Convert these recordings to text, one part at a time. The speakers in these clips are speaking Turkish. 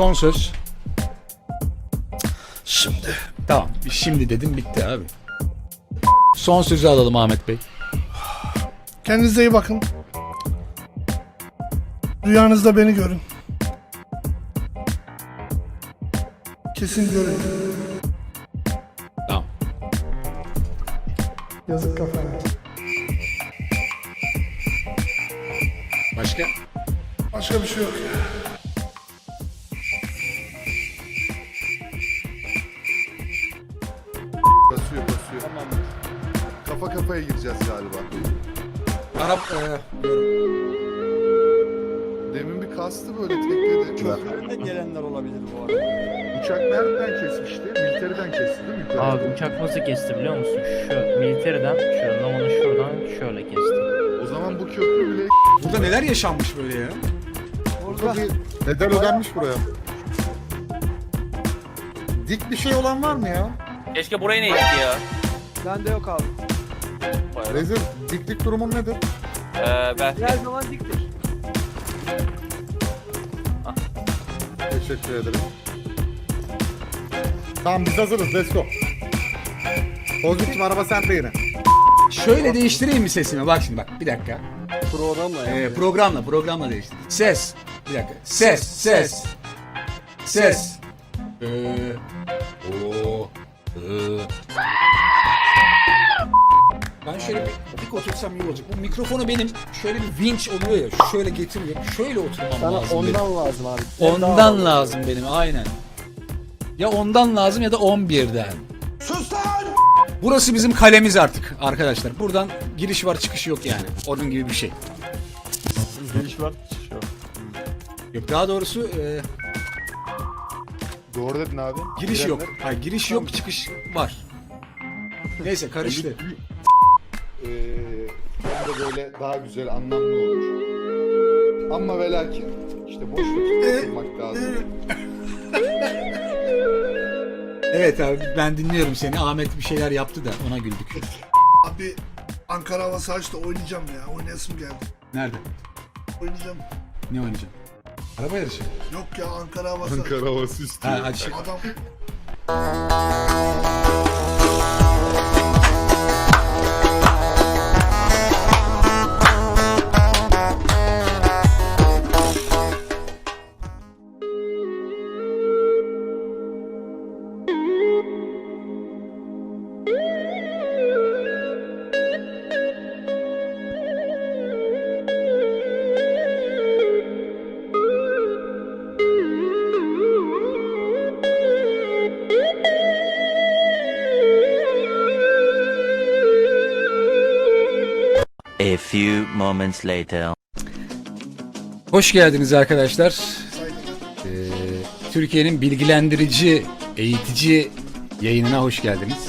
Son söz. Şimdi. Tamam. Şimdi dedim bitti abi. Son sözü alalım Ahmet Bey. Kendinize iyi bakın. Rüyanızda beni görün. Kesin görün. Tamam. Yazık kafana. Başka? Başka bir şey yok ya. Basıyor basıyor. Kafa kafaya gireceğiz galiba. Arap e, Demin bir kastı böyle tekledi. Köprüde gelenler olabilir bu arada. Uçak nereden kesmişti? Militeriden kesti değil mi? Yukarı. Abi uçak nasıl kesti biliyor musun? Şu militeriden, şu Naman'ı şuradan şöyle kesti. O zaman bu köprü bile burada neler yaşanmış böyle ya? burada bir bedel ödenmiş buraya. Dik bir şey olan var mı ya? Keşke buraya ne gitti ya? Bende yok abi. Rezil diklik durumun nedir? Ee, ben Her zaman diktir. Teşekkür ederim. Tamam biz hazırız let's go. Ozgut'cum araba sende yine. Şöyle değiştireyim mi sesimi? Bak şimdi bak bir dakika. Programla ya. Ee, programla programla değiştir. Ses. Bir dakika. Ses ses. Ses. Ee. Ben şöyle bir dik otursam iyi olacak. Bu mikrofonu benim şöyle bir vinç oluyor ya. Şöyle getiriyor. Şöyle oturmam Sana lazım. benim. ondan lazım abi. Ondan lazım benim aynen. Ya ondan lazım ya da 11'den. Sus lan! Burası bizim kalemiz artık arkadaşlar. Buradan giriş var çıkış yok yani. Onun gibi bir şey. Giriş var. Yok daha doğrusu e, Doğru dedin abi. giriş yok. Girenler, Hayır giriş yok çıkış var. Neyse karıştı. eee, hem de böyle daha güzel anlamlı olur. Ama ve lakin işte boş vakit bulmak lazım. Evet abi ben dinliyorum seni. Ahmet bir şeyler yaptı da ona güldük. Abi Ankara havası açtı oynayacağım ya. Oynayasım geldi. Nerede? Oynayacağım. Ne oynayacağım? Araba yarışı. Yok ya Ankara havası. Ankara havası istiyor. Ha, hadi şey. Adam A few moments later. Hoş geldiniz arkadaşlar. Ee, Türkiye'nin bilgilendirici, eğitici yayınına hoş geldiniz.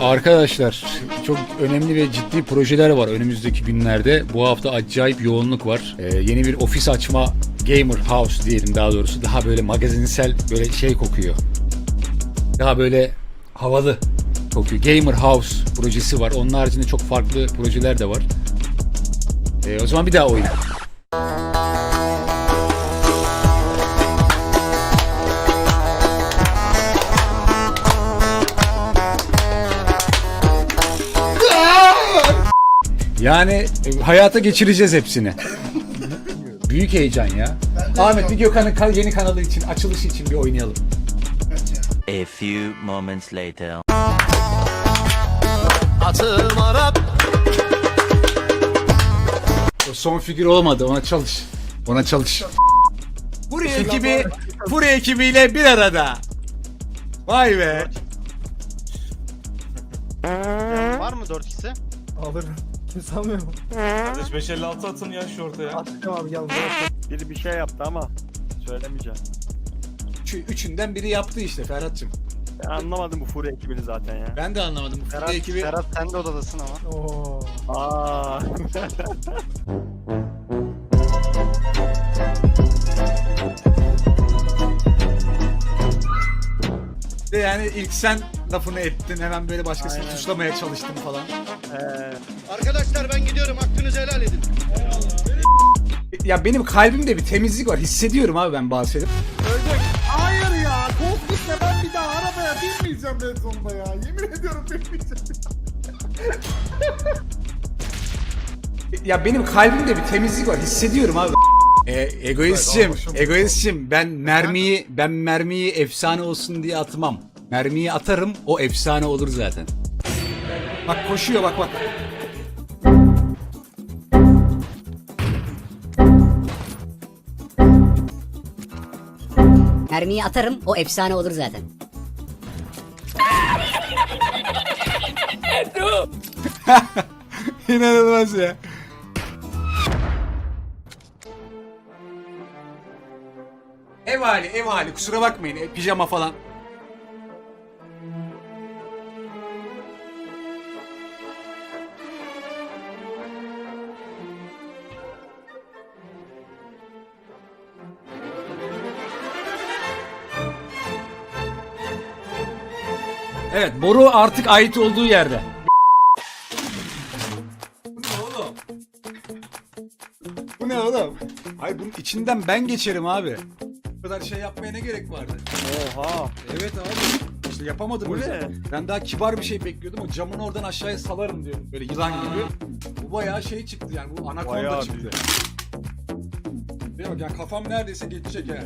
Arkadaşlar çok önemli ve ciddi projeler var önümüzdeki günlerde. Bu hafta acayip yoğunluk var. Ee, yeni bir ofis açma Gamer House diyelim daha doğrusu. Daha böyle magazinsel böyle şey kokuyor. Daha böyle havalı kokuyor. Gamer House projesi var. Onun haricinde çok farklı projeler de var. Ee, o zaman bir daha oyna. Yani e, hayata geçireceğiz hepsini. Büyük heyecan ya. Ahmet bir Gökhan'ın yeni kanalı için, açılışı için bir oynayalım. A few moments later. O son figür olmadı, ona çalış. Ona çalış. Buraya ekibi, buraya ekibiyle bir arada. Vay be. Var mı 4 kişi? Alırım. Kimse almıyor mu? Kardeş 556 atın ya şu ortaya. Atacağım abi gel buraya. Biri bir şey yaptı ama söylemeyeceğim. Üçü, üçünden biri yaptı işte Ferhat'cığım. Ben anlamadım bu furya ekibini zaten ya. Ben de anlamadım. Bu Ferhat, ekibi... Ferhat sen de odadasın ama. Oo. Aa. De yani ilk sen lafını ettin hemen böyle başkasını Aynen. tuşlamaya çalıştın falan. Ee, Arkadaşlar ben gidiyorum hakkınızı helal edin. Ya benim kalbimde bir temizlik var. Hissediyorum abi ben bazı sonunda ya. Yemin ediyorum ölmeyeceğim. Ya benim kalbimde bir temizlik var. Hissediyorum abi. E, egoistçim, egoistçim. Ben mermiyi, ben mermiyi efsane olsun diye atmam. Mermiyi atarım, o efsane olur zaten. Bak koşuyor bak bak. Mermiyi atarım o efsane olur zaten. İnanılmaz ya. Ev hali, ev hali. Kusura bakmayın. e, Pijama falan. Evet, boru artık ait olduğu yerde. İçinden ben geçerim abi. Bu kadar şey yapmaya ne gerek vardı? Oha. Evet abi. İşte yapamadım Bu yüzden. ne? Ben daha kibar bir şey bekliyordum. O camını oradan aşağıya salarım diyorum. Böyle yılan gibi. Bu bayağı şey çıktı yani. Bu anakonda Bayağı çıktı. büyük. Bir bak ya kafam neredeyse geçecek yani.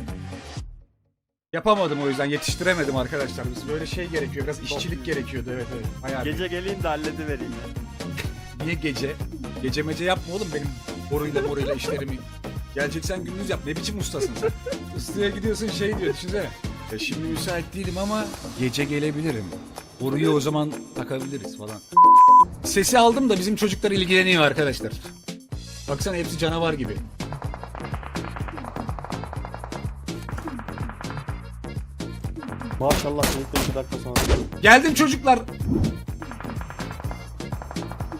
Yapamadım o yüzden yetiştiremedim arkadaşlar. Biz böyle şey gerekiyor. Biraz işçilik gerekiyordu evet evet. Bayağı Gece geleyim de halledivereyim ya. Niye gece? Gece mece yapma oğlum benim boruyla boruyla işlerimi. Geleceksen gündüz yap. Ne biçim ustasın sen? Ustaya gidiyorsun şey diyor düşünsene. Ya şimdi müsait değilim ama gece gelebilirim. Boruyu o zaman takabiliriz falan. Sesi aldım da bizim çocuklar ilgileniyor arkadaşlar. Baksana hepsi canavar gibi. Maşallah çocuklar 2 dakika sonra. Geldim çocuklar.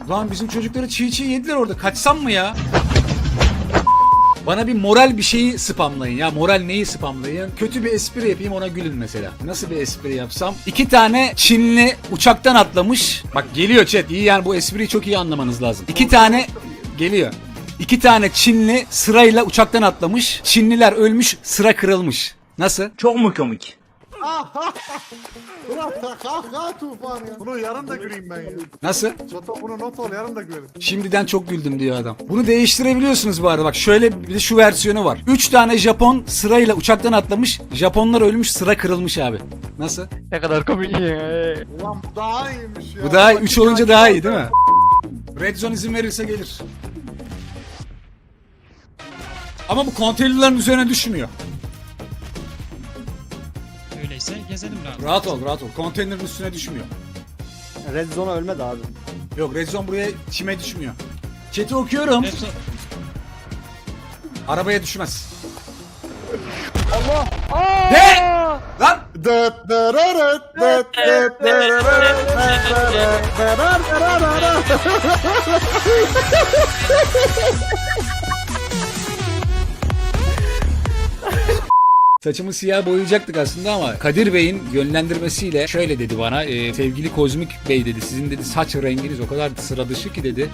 Lan bizim çocukları çiğ çiğ yediler orada. Kaçsam mı ya? Bana bir moral bir şeyi spamlayın ya. Moral neyi spamlayın? Kötü bir espri yapayım ona gülün mesela. Nasıl bir espri yapsam? İki tane Çinli uçaktan atlamış. Bak geliyor chat. İyi yani bu espriyi çok iyi anlamanız lazım. İki tane geliyor. İki tane Çinli sırayla uçaktan atlamış. Çinliler ölmüş, sıra kırılmış. Nasıl? Bırak da kahkaha tufan ya. Bunu yarın da göreyim ben ya. Nasıl? Zoto bunu not al yarın da görün. Şimdiden çok güldüm diyor adam. Bunu değiştirebiliyorsunuz bu arada. Bak şöyle bir de şu versiyonu var. 3 tane Japon sırayla uçaktan atlamış. Japonlar ölmüş sıra kırılmış abi. Nasıl? Ne kadar komik ya. Ulan bu daha iyiymiş ya. Bu daha Bak, 3 iki olunca daha iyi değil mi? Red Zone izin verirse gelir. Ama bu konteynerlerin üzerine düşmüyor. Gezelim rahat. Rahat ol rahat ol. Konteynerin üstüne düşmüyor. Red Zone ölmedi abi. Yok Red Zone buraya çime düşmüyor. Chat'i okuyorum. Hepsi Arabaya düşmez. Allah! Ne? Lan! Dıt dırırıt, dıt dıt dırırıt, dıt dırırıt, dırır dırırırı. Saçımı siyah boyayacaktık aslında ama Kadir Bey'in yönlendirmesiyle şöyle dedi bana. e, sevgili Kozmik Bey dedi sizin dedi saç renginiz o kadar sıra dışı ki dedi.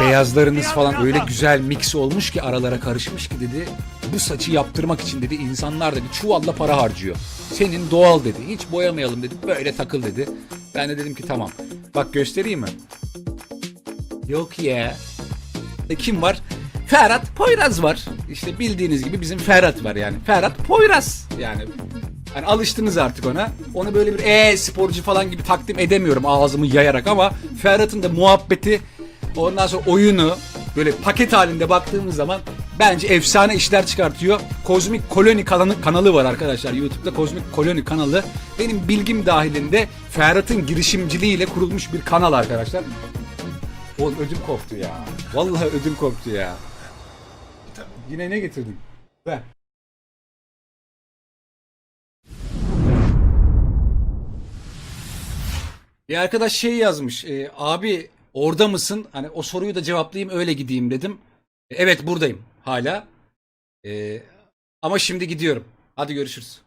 Beyazlarınız falan öyle güzel mix olmuş ki aralara karışmış ki dedi. Bu saçı yaptırmak için dedi insanlar dedi çuvalla para harcıyor. Senin doğal dedi. Hiç boyamayalım dedi. Böyle takıl dedi. Ben de dedim ki tamam. Bak göstereyim mi? Yok ya. E, kim var? Ferhat Poyraz var. İşte bildiğiniz gibi bizim Ferhat var yani. Ferhat Poyraz yani. Hani alıştınız artık ona. Onu böyle bir e sporcu falan gibi takdim edemiyorum ağzımı yayarak ama Ferhat'ın da muhabbeti ondan sonra oyunu böyle paket halinde baktığımız zaman bence efsane işler çıkartıyor. Kozmik Koloni kanalı, kanalı var arkadaşlar. YouTube'da Kozmik Koloni kanalı. Benim bilgim dahilinde Ferhat'ın girişimciliğiyle kurulmuş bir kanal arkadaşlar. Oğlum ödüm koptu ya. Vallahi ödüm koptu ya. Yine ne getirdin? Ver. Bir arkadaş şey yazmış. e, abi orada mısın? Hani o soruyu da cevaplayayım öyle gideyim dedim. E, evet buradayım hala. E, ama şimdi gidiyorum. Hadi görüşürüz.